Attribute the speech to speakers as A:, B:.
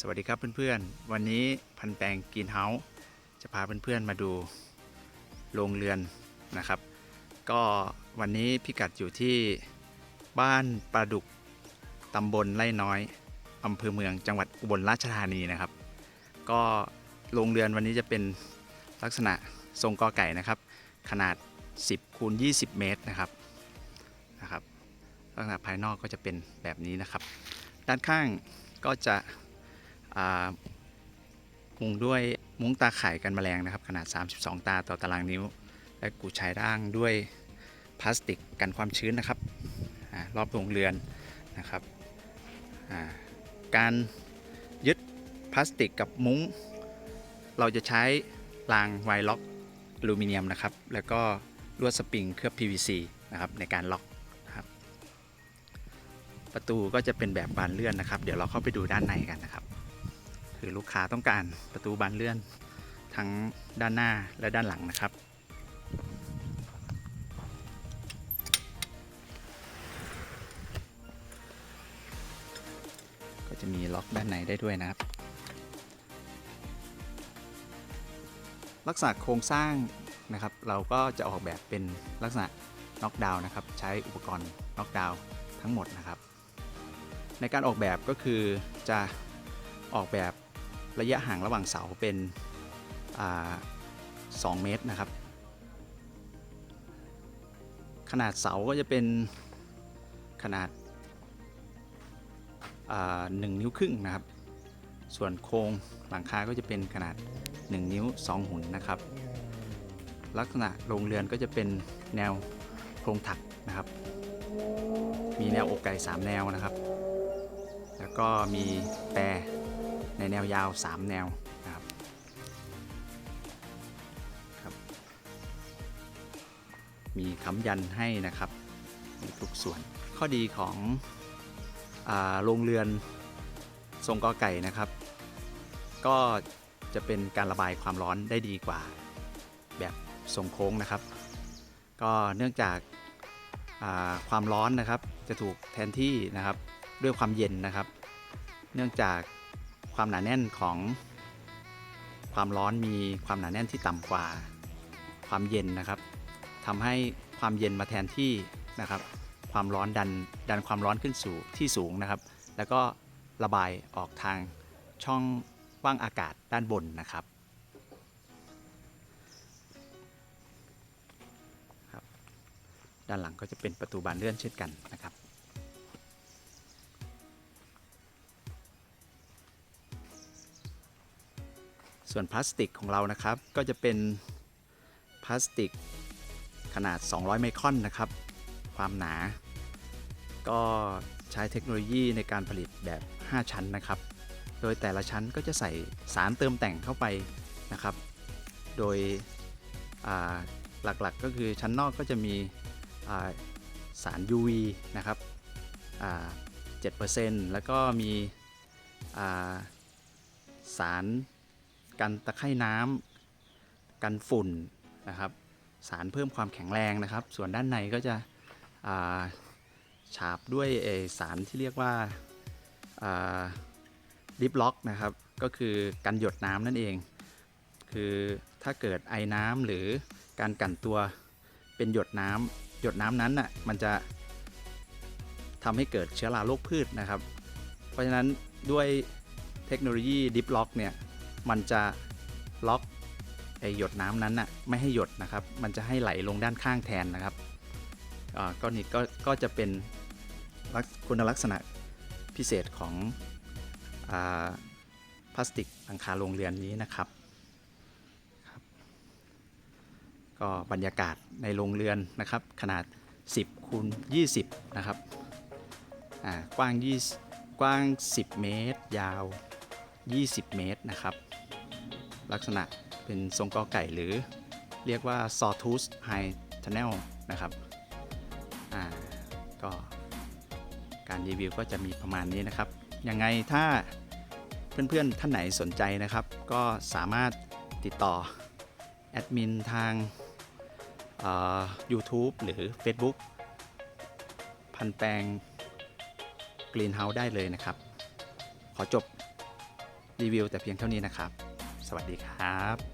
A: สวัสดีครับเพื่อนๆ วันนี้พันแปลงกินเฮาส์จะพาเพื่อนๆมาดูโรงเรือนนะครับ ก็วันนี้พิกัดอยู่ที่บ้านปลาดุกตำบลไร่น้อยอำเภอเมืองจังหวัดอุบลราชธานีนะครับ ก็โรงเรือนวันนี้จะเป็นลักษณะทรงกอไก่นะครับ ขนาด 10คูณ20 เมตรนะครับนะครับลักษณะภายนอกก็จะเป็นแบบนี้นะครับ ด้านข้างก็จะ มุงด้วยมุ้งตาข่ายกันแมลงนะครับ ขนาด 32 ตาต่อตารางนิ้ว และกูชายร่างด้วยพลาสติกกันความชื้นนะครับอรอบโรงเรือนนะครับ การยึดพลาสติกกับมุ้ง เราจะใช้รางไวล็อกอลูมิเนียมนะครับ แล้วก็ลวดสปริงเคลือบ PVC นะครับในการล็อกนะครับ ประตูก็จะเป็นแบบบานเลื่อนนะครับ เดี๋ยวเราเข้าไปดูด้านในกันนะครับ คือลูกค้าต้องการประตูบานเลื่อนทั้งด้านหน้าและด้านหลังนะครับ ก็จะมีล็อกด้านในได้ด้วยนะครับ ลักษณะโครงสร้างนะครับ เราก็จะออกแบบเป็นลักษณะน็อกดาวน์นะครับ ใช้อุปกรณ์น็อกดาวน์ทั้งหมดนะครับ ในการออกแบบก็คือจะออกแบบ ระยะห่างระหว่างเสาเป็นอ่า2เมตรนะครับ ขนาดเสาก็จะเป็นขนาดอ่า1นิ้วครึ่งนะครับ ส่วนโครงหลังคาก็จะเป็นขนาด 1 นิ้ว 2 หุ่นนะครับ ลักษณะโรงเรือนก็จะเป็นแนวโครงถักนะครับ มีแนวอกไก่ 3 แนวนะครับ แล้วก็มีแปร ในแนวยาว 3 แนวนะครับครับ มีค้ำยันให้นะครับทุกส่วนข้อดีของอโรงเรือนทรงกอไก่นะครับ ก็จะเป็นการระบายความร้อนได้ดีกว่าแบบทรงโค้งนะครับ ก็เนื่องจากาความร้อนนะครับจะถูกแทนที่นะครับด้วยความเย็นนะครับ เนื่องจาก ความหนาแน่นของความร้อนมีความหนาแน่นที่ต่ำกว่าความเย็นนะครับทำให้ความเย็นมาแทนที่นะครับ ความร้อนดันดันความร้อนขึ้นสู่ที่สูงนะครับ แล้วก็ระบายออกทางช่องว่างอากาศด้านบนนะครับครับด้านหลังก็จะเป็นประตูบานเลื่อนเช่นกันนะครับ ส่วนพลาสติกของเรานะครับ ก็จะเป็นพลาสติกขนาด 200 ไมครอนนะครับ ความหนา ก็ใช้เทคโนโลยีในการผลิตแบบ 5 ชั้นนะครับ โดยแต่ละชั้นก็จะใส่สารเติมแต่งเข้าไปนะครับ โดยหลักๆก็คือชั้นนอกก็จะมีอ่าสาร UV นะครับอ่า7%แล้วก็มีาสาร กันตะไคร่น้ำกันฝุ่นนะครับ สารเพิ่มความแข็งแรงนะครับ ส่วนด้านในก็จะาฉาบด้วยสารที่เรียกว่าดิฟล็อกนะครับ ก็คือกันหยดน้ำนั่นเอง คือถ้าเกิดไอน้ำหรือการกันตัวเป็นหยดน้ำหยดน้ำนั้นน่ะมันจะทำให้เกิดเชื้อราโรคพืชนะครับ เพราะฉะนั้นด้วยเทคโนโลยีดิฟล็อกเนี่ย มันจะล็อกไอหยดน้ำนั้นน่ะไม่ให้หยดนะครับ มันจะให้ไหลลงด้านข้างแทนนะครับก็นี่ก็ก็จะเป็นคุณลักษณะพิเศษของอพลาสติกหลังคาโรงเรือนนี้นะครับครับก็บรรยากาศในโรงเรือนนะครับ ขนาด 10คูณ20 นะครับกว้าง 20 กว้าง 10 เมตร ยาว 20 เมตรนะครับ ลักษณะเป็นทรงกอไก่หรือเรียกว่า sawtooth high tunnel นะครับอ่าก็การรีวิวก็จะมีประมาณนี้นะครับ ยังไงถ้าเพื่อนๆท่านไหนสนใจนะครับ ก็สามารถติดต่อแอดมินทางเอ่อ YouTube หรือ Facebook พันแปลง Greenhouse ได้เลยนะครับ ขอจบรีวิวแต่เพียงเท่านี้นะครับ วัสดีครับ